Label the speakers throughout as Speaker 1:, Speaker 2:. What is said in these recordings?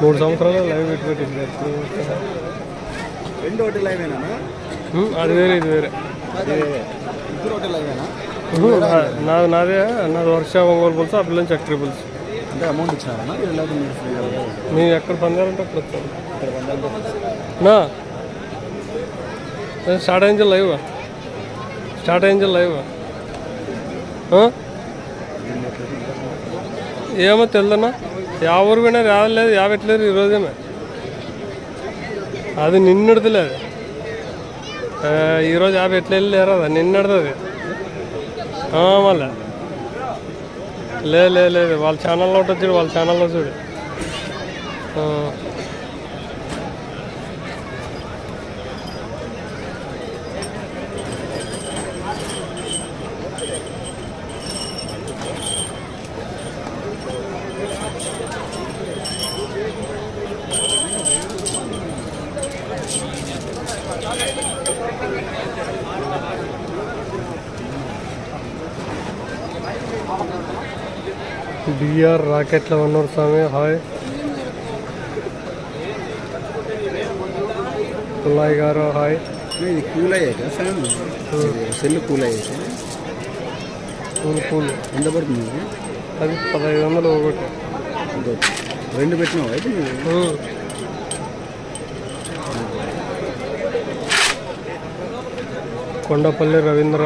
Speaker 1: మూడు సంవత్సరాలు లైవ్ పెట్టి పెట్టింది
Speaker 2: రెండు ఒకటి లైవేనా?
Speaker 1: అది వేరే ఇది వేరే. నాది నాదే నాది వర్ష ఒంగోలు పులుసు ఆ పిల్లని చక్కెర పులుసు.
Speaker 2: అంటే అమౌంట్ ఫ్రీగా
Speaker 1: మీ ఎక్కడ పొందాలంటే అక్కడ వచ్చాను నా నేను స్టార్ట్ అయింది లైవ్ స్టార్ట్ అయింది లైవ్ ఏమో తెల్లనా యా ఊరు పోయినా రాలేదు యావట్లేదు ఈరోజేమే అది నిన్నటిది లేదు ఈరోజు యాభై ఎట్లా వెళ్ళలేరు అది? నిన్నటిది అది మళ్ళా. లేదు లేదు లేదు వాళ్ళ ఛానల్లో ఒకటి వచ్చాడు వాళ్ళ ఛానల్లో చూడు. బిఆర్ రాకెట్ల ఉన్నారు స్వామి హాయ్. పుల్లాయ్ గారు హాయ్.
Speaker 2: ఇది కూల్ అయ్యాక ఫ్యాన్ సెల్ కూల్ అయ్యాక
Speaker 1: కూల్ కూల్.
Speaker 2: ఎంత పడుతుంది?
Speaker 1: అది పదహైదు వందలు ఒకటి.
Speaker 2: రెండు పెట్టినావు అయితే.
Speaker 1: కొండపల్లి రవీంద్ర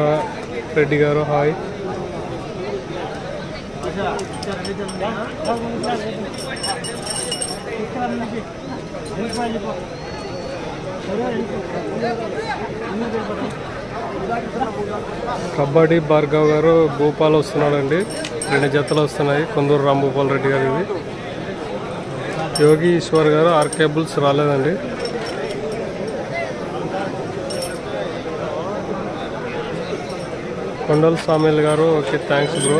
Speaker 1: రెడ్డి గారు హాయ్. కబడ్డీ భార్గవ్ గారు భూపాల్ వస్తున్నాడండి. రెండు జతలు వస్తున్నాయి. కొందూరు రాంభూపాల్ రెడ్డి గారు ఇవి. యోగి ఈశ్వర్ గారు ఆర్ కేబుల్స్ రాలేదండి. కొండల్ సామేల్ గారు okay thanks bro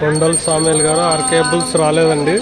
Speaker 1: Kondal Samuel గారు ఆర్కేబుల్స్ రాలేదండి.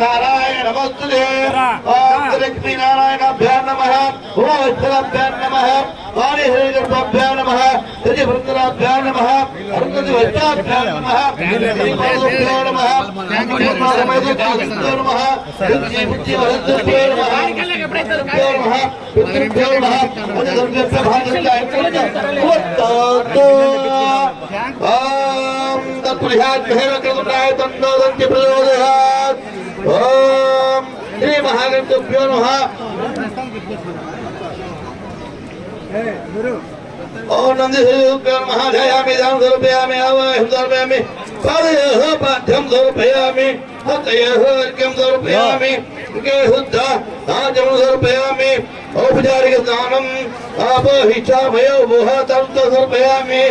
Speaker 3: नारायण नमस्तु लक्ष्मी नारायणाभ्या नमः ओष्ठभ्या नमः वाणीहरिभ्या नमः त्रिवृन्दराभ्या नमः अरुन्दभ्याभ्या नमः श्रीपादभ्यो नमः नमः श्रीबुद्धिवरद्भ्यो नमः पितृभ्यो नमः पितृभ्यो नमः भागस्य कृतुप्रायतन्दोदन्ति प्रचोदयात् हक श्रीमहागन्तुभ्यो नमः। ॐ नन्दिभ्यो नमः। ध्यायामि के हुद्दा आवाहं जम पादयोः पाठ्यं समर्पयामि। उपजारी के दानम आप हिचा भयो बुहा आपोहिच्छामयो वोह तं समर्पयामि।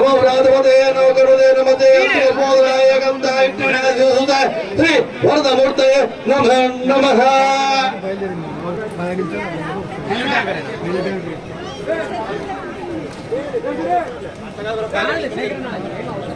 Speaker 3: ஓம் ராஜபதே நோகருதே நமதே போதராய கந்தாய் சுதாய் ஸ்ரீ வரதமூர்த்தய நம
Speaker 4: நமஹ காலையில்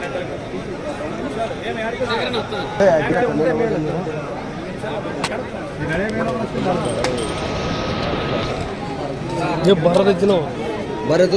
Speaker 4: పనులలో మీరు అయిపోతుంది
Speaker 1: భారత తెచ్చినావు
Speaker 2: భరత్